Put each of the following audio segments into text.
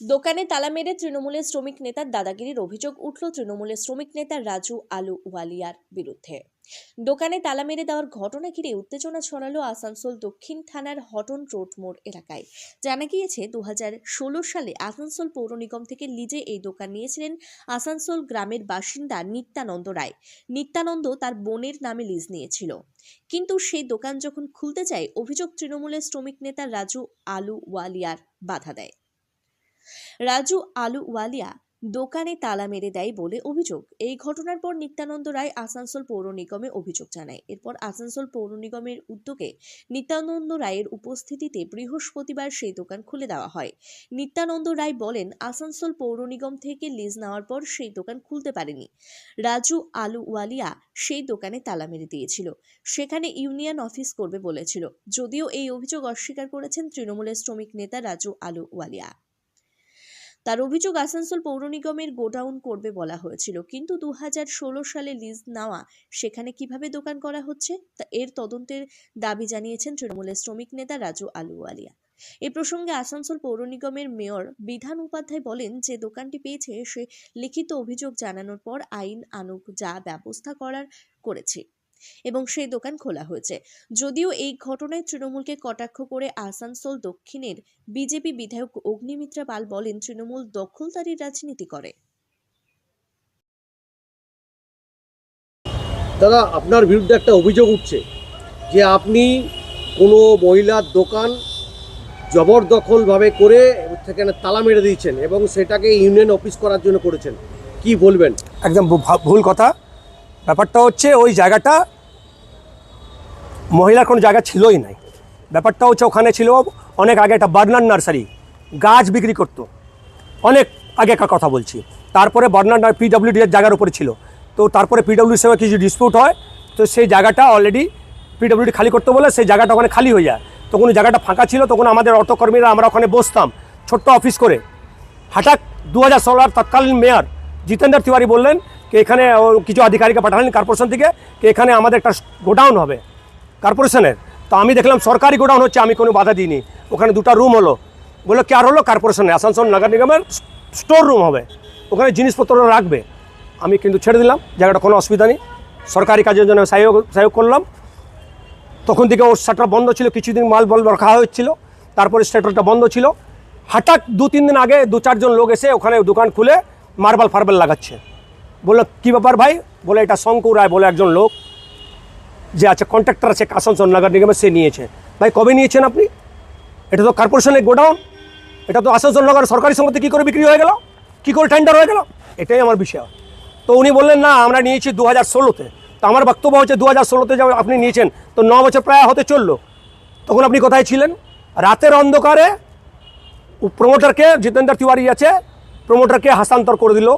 দোকানে তালা মেরে তৃণমূলের শ্রমিক নেতার দাদাগিরির অভিযোগ উঠল তৃণমূলের শ্রমিক নেতা রাজু আলু ওয়ালিয়ার বিরুদ্ধে। দোকানে তালা মেরে দেওয়ার ঘটনা ঘিরে উত্তেজনা ছড়ালো আসানসোল দক্ষিণ থানার হটন রোড মোড় এলাকায়। জানা গিয়েছে দু হাজার ষোলো সালে আসানসোল পৌর নিগম থেকে লিজে এই দোকান নিয়েছিলেন আসানসোল গ্রামের বাসিন্দা নিত্যানন্দ রায়। নিত্যানন্দ তার বোনের নামে লিজ নিয়েছিল। কিন্তু সেই দোকান যখন খুলতে চায়, অভিযোগ তৃণমূলের শ্রমিক নেতা রাজু আলু ওয়ালিয়ার বাধা দেয়। রাজু আলু ওয়ালিয়া দোকানে তালা মেরে দেয় বলে অভিযোগ। এই ঘটনার পর নিত্যানন্দ রায় আসানসোল পৌর নিগমে অভিযোগ জানায়। এরপর আসানসোল পৌর নিগমের উদ্যোগে নিত্যানন্দ রায়ের উপস্থিতিতে বৃহস্পতিবার সেই দোকান খুলে দেওয়া হয়। নিত্যানন্দ রায় বলেন, আসানসোল পৌর নিগম থেকে লিজ নেওয়ার পর সেই দোকান খুলতে পারেনি। রাজু আলু ওয়ালিয়া সেই দোকানে তালা মেরে দিয়েছিল। সেখানে ইউনিয়ন অফিস করবে বলেছিল। যদিও এই অভিযোগ অস্বীকার করেছেন তৃণমূলের শ্রমিক নেতা রাজু আলু ওয়ালিয়া তার অভিযোগ আসানসোল পৌর নিগমের গোডাউন করবে বলা হয়েছিল। কিন্তু দু হাজার ষোলো সালে লিজ নেওয়া সেখানে কীভাবে দোকান করা হচ্ছে তা এর তদন্তের দাবি জানিয়েছেন তৃণমূলের শ্রমিক নেতা রাজু আলুওয়ালিয়া। এ প্রসঙ্গে আসানসোল পৌর নিগমের মেয়র বিধান উপাধ্যায় বলেন যে দোকানটি পেয়েছে সে লিখিত অভিযোগ জানানোর পর আইন আনুক যা ব্যবস্থা করার করেছে। এবং সেই দোকান খোলা হয়েছে। যদিও এই ঘটনায় তৃণমূলকে কটাক্ষ করে আসানসোল দক্ষিণের বিজেপি বিধায়ক অগ্নিমিত্রা পাল বলেন তৃণমূল দখলদারির রাজনীতি করে। দাদা আপনার বিরুদ্ধে একটা অভিযোগ উঠছে যে আপনি কোনো মহিলার দোকান জবরদখলভাবে করে সেখানে তালা মেরে দিয়েছেন এবং সেটাকে ইউনিয়ন অফিস করার জন্য করেছেন। কি বলবেন? একদম ভুল কথা। ব্যাপারটা হচ্ছে ওই জায়গাটা মহিলার কোনো জায়গা ছিলই নাই। ব্যাপারটা হচ্ছে ওখানে ছিল অনেক আগে একটা বার্নার নার্সারি, গাছ বিক্রি করতো। অনেক আগেকার কথা বলছি। তারপরে বার্নার পিডব্লিউডি এর জায়গার উপরে ছিল। তো তারপরে পিডব্লিউডির সঙ্গে কিছু ডিসপিউট হয়, তো সেই জায়গাটা অলরেডি পিডব্লিউডি খালি করতে বলে সেই জায়গাটা ওখানে খালি হয়ে যায়। তখন জায়গাটা ফাঁকা ছিল, তখন আমাদের অটোকর্মীরা আমরা ওখানে বসতাম, ছোট্ট অফিস করে। হঠাৎ দু হাজার ষোলোর তৎকালীন মেয়র জিতেন্দ্র তিওয়ারি বললেন এখানে কিছু আধিকারিককে পাঠালেন কর্পোরেশন থেকে, কি এখানে আমাদের একটা গোডাউন হবে কর্পোরেশনের তো আমি দেখলাম সরকারি গোডাউন হচ্ছে, আমি কোনো বাধা দিইনি। ওখানে দুটো রুম হলো। বলল, কি আর হলো কর্পোরেশনে আসানসোল নগর নিগমের স্টোর রুম হবে। ওখানে জিনিসপত্র রাখবে। আমি কিন্তু ছেড়ে দিলাম, জায়গাটা কোনো অসুবিধা নেই। সরকারি কাজের জন্য সহযোগ সহযোগ করলাম। তখন থেকে ওর শাটার বন্ধ ছিল, কিছুদিন মাল বল রাখা হচ্ছিল তারপরে শাটারটা বন্ধ ছিল। হঠাৎ দু তিন দিন আগে দু চারজন লোক এসে ওখানে দোকান খুলে মার্বেল ফার্বেল লাগাচ্ছে। বলল, কী ব্যাপার ভাই? বলে, এটা শঙ্কু রায় বলে একজন লোক, যে আছে কন্ট্রাক্টর আছে আসানসোল নগর নিগমের সে নিয়েছে। ভাই, কবে নিয়েছেন আপনি? এটা তো কর্পোরেশনের গোডাউন, এটা তো আসানসোল নগর সরকারি সঙ্গতে কী করে বিক্রি হয়ে গেল? কী করে টেন্ডার হয়ে গেল? এটাই আমার বিষয়। তো উনি বললেন, না, আমরা নিয়েছি দু হাজার ষোলোতে। তো আমার বক্তব্য হচ্ছে দু হাজার ষোলোতে যা আপনি নিয়েছেন, তো ন বছর প্রায় হতে চলল। তখন আপনি কোথায় ছিলেন? রাতের অন্ধকারে প্রমোটারকে জিতেন্দ্র তিওয়ারি আছে প্রমোটারকে হস্তান্তর করে দিল।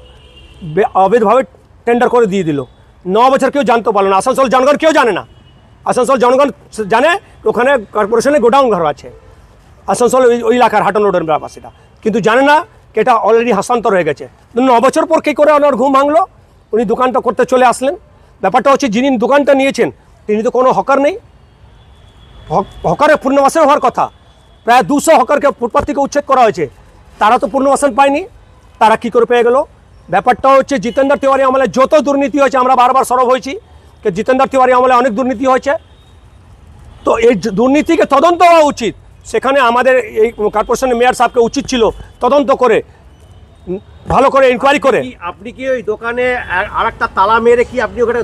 অবৈধভাবে টেন্ডার করে দিয়ে দিল। ন বছর কেউ জানতে পারল না। আসানসোল জনগণ কেউ জানে না। আসানসোল জনগণ জানে, ওখানে কর্পোরেশনে গোডাউন ঘর আছে। আসানসোল ওই এলাকার হাটন রোডের ব্যাপার সেটা কিন্তু জানে না এটা অলরেডি হস্তান্তর হয়ে গেছে। ন বছর পর কী করে ওনার ঘুম ভাঙলো? উনি দোকানটা করতে চলে আসলেন। ব্যাপারটা হচ্ছে যিনি দোকানটা নিয়েছেন, তিনি তো কোনো হকার নেই। হক- হকারের পূর্ণবাসন হওয়ার কথা। প্রায় দুশো হকারকে ফুটপাথ থেকে উচ্ছেদ করা হয়েছে। তারা তো পূর্ণবাসন পায়নি। তারা কি করে পেয়ে গেল? ব্যাপারটা হচ্ছে জিতেন্দ্র তিওয়ারি আমলে যত দুর্নীতি হয়েছে আমরা বারবার সরব হয়েছি যে জিতেন্দ্র তিওয়ারি আমলে অনেক দুর্নীতি হয়েছে। তো এই দুর্নীতিকে তদন্ত হওয়া উচিত। সেখানে আমাদের এই কর্পোরেশনের মেয়র সাহেবকে উচিত ছিল তদন্ত করে ভালো করে ইনকোয়ারি করে। আপনি কি ওই দোকানে আর একটা তালা মেরে কি আপনি ওখানে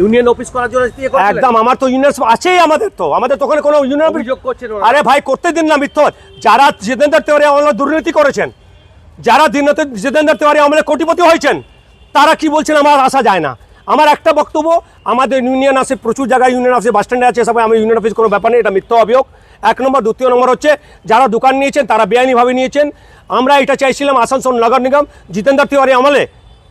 ইউনিয়ন অফিস করার জন্য ইয়ে? একদম আমার তো ইউনিয়ন আছেই আমাদের তো। আমাদের তো ওখানে কোনো ইউনিয়ন অভিযোগ করছেন আরে ভাই করতে দিন না মিথ্যর যারা জিতেন্দ্র তেওয়ারি আমলে দুর্নীতি করেছেন যারা দিনতে জিতেন্দ্র তিওয়ারি আমলে কোটিপতি হয়েছেন, তারা কি বলছেন আমার আসা যায় না। আমার একটা বক্তব্য, আমাদের ইউনিয়ন আছে, প্রচুর জায়গায় ইউনিয়ন আছে বাস স্ট্যান্ডে আছে সবাই আমি ইউনিয়ন অফিস কোনো ব্যাপার নেই, এটা মিথ্যা অভিযোগ। এক নম্বর, দ্বিতীয় নম্বর হচ্ছে, যারা দোকান নিয়েছেন, তারা বেআইনিভাবে নিয়েছেন। আমরা এটা চাইছিলাম আসানসোল নগর নিগম, জিতেন্দ্র তিওয়ারি আমলে,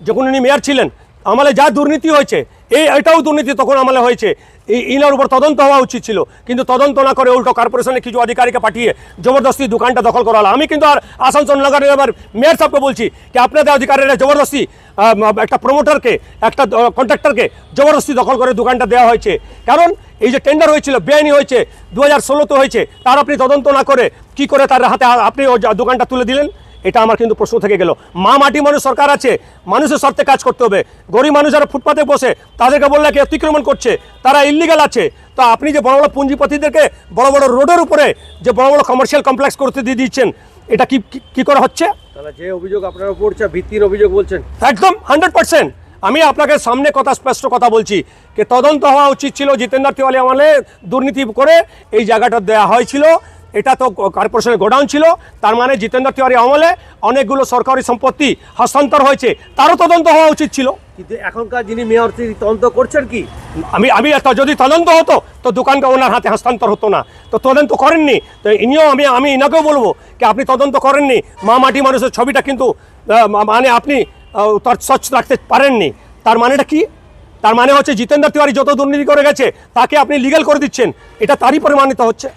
যখন উনি মেয়র ছিলেন আমলে যা দুর্নীতি হয়েছে, এই এটাও দুর্নীতি তখন আমলে হয়েছে। এই ইনার উপর তদন্ত হওয়া উচিত ছিল, কিন্তু তদন্ত না করে উল্টো কর্পোরেশনের কিছু আধিকারিককে পাঠিয়ে জবরদস্তি দোকানটা দখল করা হলো। আমি কিন্তু আর আসানসোল নগর নিগমের মেয়র সাহেবকে বলছি যে আপনাদের অধিকারীরা জবরদস্তি একটা প্রমোটারকে একটা কন্ট্রাক্টরকে জবরদস্তি দখল করে দোকানটা দেওয়া হয়েছে। কারণ এই যে টেন্ডার হয়েছিল, বেআইনি হয়েছে দু হাজার ষোলোতে হয়েছে, তার আপনি তদন্ত না করে কি করে তার হাতে আপনি দোকানটা তুলে দিলেন? এটা আমার কিন্তু প্রশ্ন থেকে গেল। মা মাটি মানুষ সরকার আছে মানুষের স্বার্থে কাজ করতে হবে। গরিব মানুষ যারা ফুটপাতে বসে তাদেরকে বললে কি অতিক্রমণ করছে তারা ইলিগাল আছে। তো আপনি যে বড় বড় পুঁজিপতিদেরকে বড় বড় রোডের উপরে যে বড় বড় কমার্শিয়াল কমপ্লেক্স করতে দিয়ে দিচ্ছেন এটা কি কি- করে হচ্ছে? তাহলে যে অভিযোগ আপনার উপর ভিত্তির অভিযোগ বলছেন। একদম হান্ড্রেড পার্সেন্ট আমি আপনাকে সামনে কথা স্পষ্ট কথা বলছি যে তদন্ত হওয়া উচিত ছিল জিতেন্দ্র তিওয়ালি আমলে দুর্নীতি করে এই জায়গাটা দেওয়া হয়েছিল। এটা তো কর্পোরেশনের গোডাউন ছিল তার মানে জিতেন্দ্র তিওয়ারি আমলে অনেকগুলো সরকারি সম্পত্তি হস্তান্তর হয়েছে। তারও তদন্ত হওয়া উচিত ছিল। কিন্তু এখনকার যিনি মেয়র তিনি তদন্ত করছেন কি? আমি আমি যদি তদন্ত হতো তো দোকানটা ওনার হাতে হস্তান্তর হতো না। তো তদন্ত করেননি। তো ইনিও আমি আমি ইনাকেও বলব কি আপনি তদন্ত করেননি। মা মাটি মানুষের ছবিটা কিন্তু মানে আপনি তার স্বচ্ছ রাখতে পারেননি। তার মানেটা কি? তার মানে হচ্ছে জিতেন্দ্র তিওয়ারি যত দুর্নীতি করে গেছে তাকে আপনি লিগ্যাল করে দিচ্ছেন। এটা তারই পরিমাণিত হচ্ছে।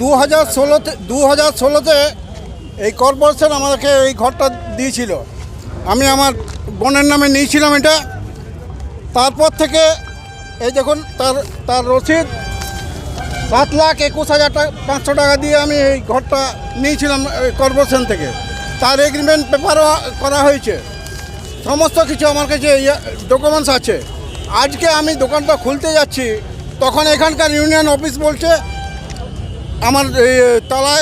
দু হাজার ষোলোতে দু হাজার ষোলোতে এই কর্পোরেশন আমাকে এই ঘরটা দিয়েছিল। আমি আমার বোনের নামে নিয়েছিলাম এটা। তারপর থেকে এই দেখুন, তার তার রসিদ। সাত লাখ একুশ হাজার টাকা পাঁচশো টাকা দিয়ে আমি এই ঘরটা নিয়েছিলাম কর্পোরেশন থেকে। তার এগ্রিমেন্ট পেপারও করা হয়েছে। সমস্ত কিছু আমার কাছে ডকুমেন্টস আছে। আজকে আমি দোকানটা খুলতে যাচ্ছি, তখন এখানকার ইউনিয়ন অফিস বলছে, আমার তালা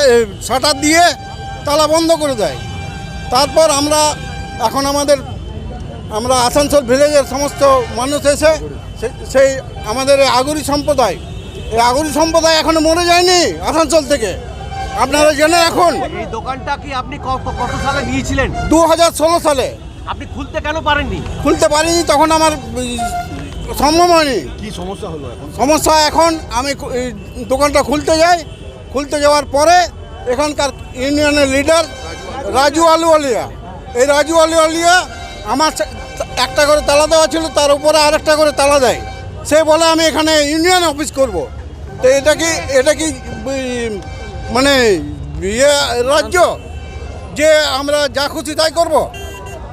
শাটার দিয়ে তালা বন্ধ করে দেয়। তারপর আমরা এখন আমাদের আমরা আসানসোল ভিলেজের সমস্ত মানুষ এসে সে- সেই আমাদের এই আগরি সম্প্রদায় এই আগুরি সম্প্রদায় এখনও মরে যায়নি আসানসোল থেকে। আপনারা জেনে রাখুন। এই দোকানটা কি আপনি কত কত সালে নিয়েছিলেন? দু হাজার ষোলো সালে। আপনি খুলতে কেন পারেননি? খুলতে পারিনি তখন আমার সম্ভব হয়নি। কি সমস্যা হলো এখন? সমস্যা এখন আমি দোকানটা খুলতে যাই। খুলতে যাওয়ার পরে এখানকার ইউনিয়নের লিডার রাজু আলুয়ালিয়া এই রাজু আলুয়ালিয়া আমার একটা করে তালা দেওয়া ছিল, তার উপরে আরেকটা করে তালা দেয়। সে বলে, আমি এখানে ইউনিয়ন অফিস করব। তো এটা কি এটা কি মানে ইয়ে রাজ্য? যে আমরা যা খুশি তাই করব?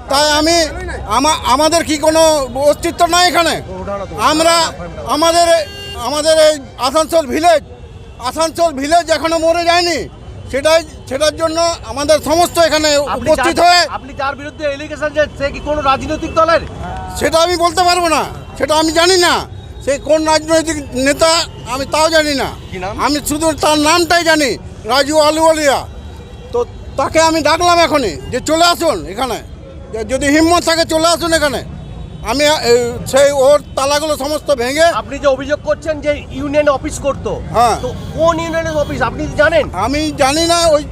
তাই আমি, আমা- আমাদের কি কোনো অস্তিত্ব নাই এখানে? আমরা আমাদের আমাদের এই আসানসোল ভিলেজ আসানসোল ভিলেজ এখনও মরে যায়নি। সেটাই সেটার জন্য আমাদের সমস্ত এখানে উপস্থিত হয়ে আপনি যার বিরুদ্ধে এলিগেশন যে সে কি কোনো রাজনৈতিক দলের? সেটা আমি বলতে পারব না। সেটা আমি জানি না। সে কোন রাজনৈতিক নেতা আমি তাও জানি না। আমি শুধু তার নামটাই জানি রাজু আলুয়ালিয়া তো তাকে আমি ডাকলাম এখনই যে চলে আসুন এখানে। যে যদি হিম্মত থাকে চলে আসুন এখানে। আমি সেই ওর তালাগুলো সমস্ত ভেঙে আপনি যে অভিযোগ করছেন যে ইউনিয়ন অফিস করতো হ্যাঁ। তো কোন ইউনিয়নের অফিস? আপনি জানেন? আমি জানি না ওই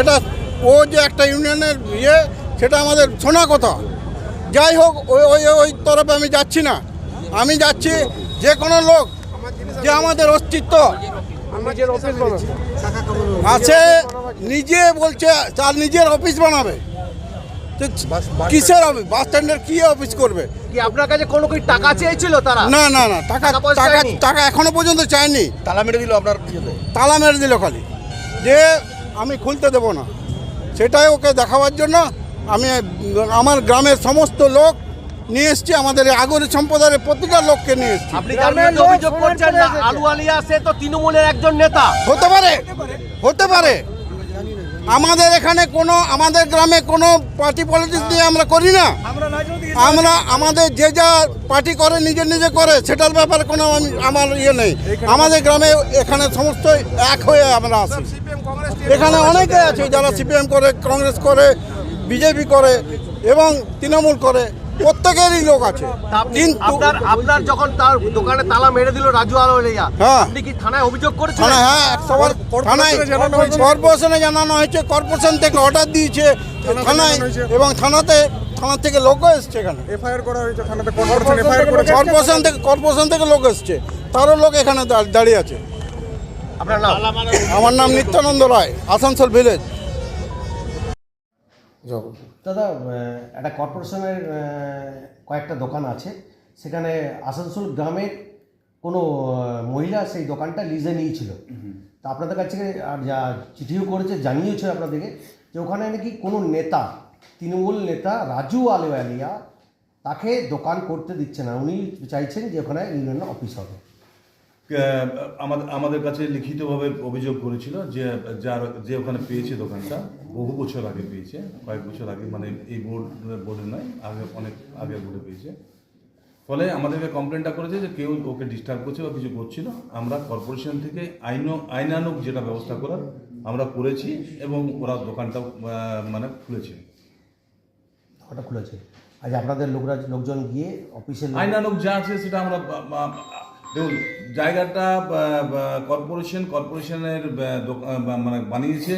এটা ও যে একটা ইউনিয়নের ইয়ে সেটা আমাদের শোনা কথা। যাই হোক ওই ওই ওই তরফে আমি যাচ্ছি না। আমি যাচ্ছি যে কোনো লোক যে আমাদের অস্তিত্ব। আছে নিজে বলছে তার নিজের অফিস বানাবে। কিসের অফিস? বাস স্ট্যান্ডের কি অফিস করবে? কি আপনার কাছে কোনো কি টাকা চেয়েছিল তারা? না না না টাকা টাকা টাকা এখনও পর্যন্ত চায়নি। তালা মেরে দিল আপনার তালা মেরে দিল খালি। যে আমি খুলতে দেবো না। সেটাই ওকে দেখাবার জন্য আমি আমার গ্রামের সমস্ত লোক নিয়ে এসছি আমাদের এই সম্প্রদায়ের প্রতিটা লোককে নিয়ে এসছি। অভিযোগ করছেন না আলু আলিয়া সে তো তৃণমূলের একজন নেতা। হতে পারে হতে পারে। আমাদের এখানে কোনো আমাদের গ্রামে কোনো পার্টি পলিটিক্স নিয়ে আমরা করি না। আমরা আমাদের যে যা পার্টি করে নিজে নিজে করে সেটার ব্যাপারে কোনো আমি- আমার ইয়ে নেই। আমাদের গ্রামে এখানে সমস্ত এক হয়ে আমরা আছি। এখানে অনেকে আছে যারা সিপিএম করে কংগ্রেস করে বিজেপি করে এবং তৃণমূল করে। প্রত্যেকেরই লোক আছে। কিন্তু আপনার আপনার যখন তার দোকানে তালা মেরে দিল রাজু আলু আলিয়া হ্যাঁ। আপনি কি থানায় অভিযোগ করেছেন থানায় হ্যাঁ একশোবার থানায় কর্পোরেশনে জানানো হয়েছে কর্পোরেশন থেকে অর্ডার দিয়েছে থানায় এবং থানাতে থানা থেকে লোকও এসছে এখানে। এফআইআর করা হয়েছে থানাতে কর্পোরেশন এফআইআর করেছে। কর্পোরেশন থেকে কর্পোরেশন থেকে লোক এসছে। তারও লোক এখানে দাঁড়িয়ে আছে। আপনার নাম? আমার নাম নিত্যানন্দ রায় আসানসোল ভিলেজ দাদা একটা কর্পোরেশনের কয়েকটা দোকান আছে। সেখানে আসানসোল গ্রামের কোনো মহিলা সেই দোকানটা লিজে নিয়েছিল। তা আপনাদের কাছে আর যা চিঠিও করেছে জানিয়েছে আপনাদেরকে যে ওখানে নাকি কোনো নেতা তৃণমূল নেতা রাজু আলিয়া তাকে দোকান করতে দিচ্ছে না। উনি চাইছেন যে ওখানে ইউনিয়ন অফিস হবে। আমাদের আমাদের কাছে লিখিতভাবে অভিযোগ করেছিল যে যার যে ওখানে পেয়েছে দোকানটা বহু বছর আগে পেয়েছে কয়েক বছর আগে মানে এই বোর্ড বোর্ডে নয় আগে অনেক আগে বোর্ডে পেয়েছে। ফলে আমাদেরকে কমপ্লেনটা করেছে যে কেউ ওকে ডিস্টার্ব করছে বা কিছু করছিল। আমরা কর্পোরেশন থেকে আইন আইনানুক যেটা ব্যবস্থা করার আমরা করেছি এবং ওরা দোকানটা মানে খুলেছে। ওটা খুলেছে। আজ আপনাদের লোকরা লোকজন গিয়ে অফিসের লোক- আইনানুক যা আছে সেটা আমরা দেখুন জায়গাটা কর্পোরেশন কর্পোরেশনের মানে বানিয়েছে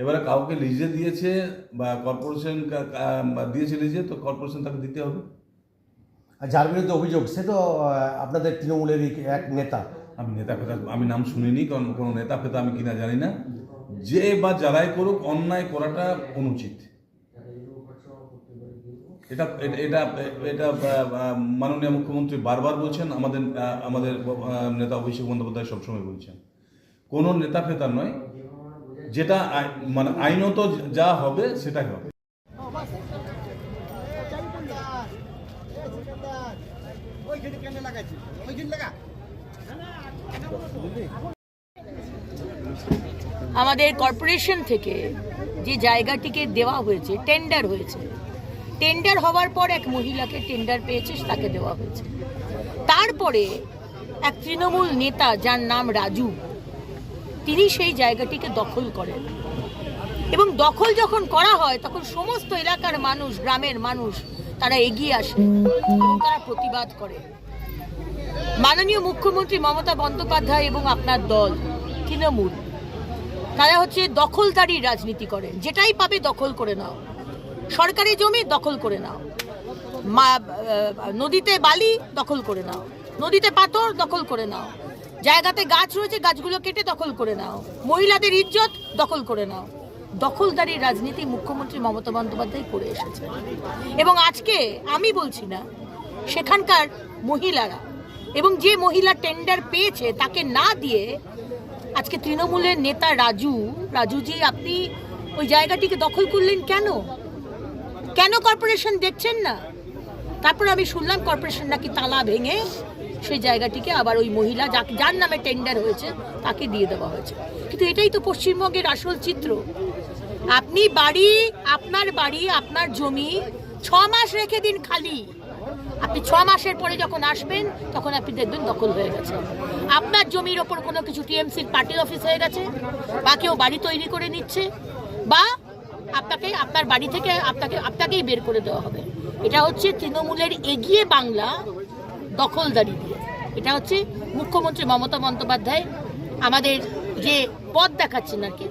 এবারে কাউকে লিজে দিয়েছে বা কর্পোরেশন দিয়েছে লিজে তো কর্পোরেশন তাকে দিতে হবে। আর যার বিরুদ্ধে অভিযোগ সে তো আপনাদের তৃণমূলেরই এক নেতা। আমি নেতা ফেতা আমি নাম শুনিনি কারণ কোনো নেতা ফেতা আমি কিনা জানি না। যে বা যারাই করুক অন্যায় করাটা অনুচিত। এটা, এটা- এটা মাননীয় মুখ্যমন্ত্রী বারবার বলছেন, আমাদের আমাদের নেতা অভিষেক বন্দ্যোপাধ্যায় সবসময় বলছেন। কোনো নেতা ফেতা নয়, যেটা মানে আইনত যা হবে, সেটাই হবে। আমাদের কর্পোরেশন থেকে যে জায়গাটিকে দেওয়া হয়েছে টেন্ডার হয়েছে টেন্ডার হওয়ার পর এক মহিলাকে টেন্ডার পেয়েছে তাকে দেওয়া হয়েছে। তারপরে এক তৃণমূল নেতা যার নাম রাজু, তিনি সেই জায়গাটিকে দখল করেন। এবং দখল যখন করা হয়, তখন সমস্ত এলাকার মানুষ, গ্রামের মানুষ, তারা এগিয়ে আসে এবং তারা প্রতিবাদ করে। মাননীয় মুখ্যমন্ত্রী মমতা বন্দ্যোপাধ্যায় এবং আপনার দল, তৃণমূল, তারা হচ্ছে দখলদারি রাজনীতি করে যেটাই পাবে দখল করে নাও। সরকারি জমি দখল করে নাও। নদীতে বালি দখল করে নাও। নদীতে পাথর দখল করে নাও। জায়গাতে গাছ রয়েছে, গাছগুলো কেটে দখল করে নাও। মহিলাদের ইজ্জত দখল করে নাও। দখলদারি রাজনীতি মুখ্যমন্ত্রী মমতা বন্দ্যোপাধ্যায় করে এসেছে এবং আজকে আমি বলছি না, সেখানকার মহিলারা এবং যে মহিলা টেন্ডার পেয়েছে তাকে না দিয়ে আজকে তৃণমূলের নেতা রাজু, রাজুজি আপনি ওই জায়গাটিকে দখল করলেন কেন? কেন কর্পোরেশন দেখছেন না? তারপর আমি শুনলাম কর্পোরেশন নাকি তালা ভেঙে সেই জায়গাটিকে আবার ওই মহিলা যাকে, যার নামে টেন্ডার হয়েছে, তাকে দিয়ে দেওয়া হয়েছে। কিন্তু এটাই তো পশ্চিমবঙ্গের আসল চিত্র। আপনি বাড়ি, আপনার বাড়ি, আপনার জমি ছ মাস রেখে দিন খালি। আপনি ছ মাসের পরে যখন আসবেন, তখন আপনি দেখবেন দখল হয়ে গেছে। আপনার জমির ওপর কোনো কিছু টিএমসির পার্টি অফিস হয়ে গেছে, বা কেউ বাড়ি তৈরি করে নিচ্ছে, বা আপনাকে আপনার বাড়ি থেকে আপনাকে আপনাকেই বের করে দেওয়া হবে। এটা হচ্ছে তৃণমূলের এগিয়ে বাংলা দখলদারি দিয়ে। এটা হচ্ছে মুখ্যমন্ত্রী মমতা বন্দ্যোপাধ্যায় আমাদের যে পথ দেখাচ্ছেন আর কি।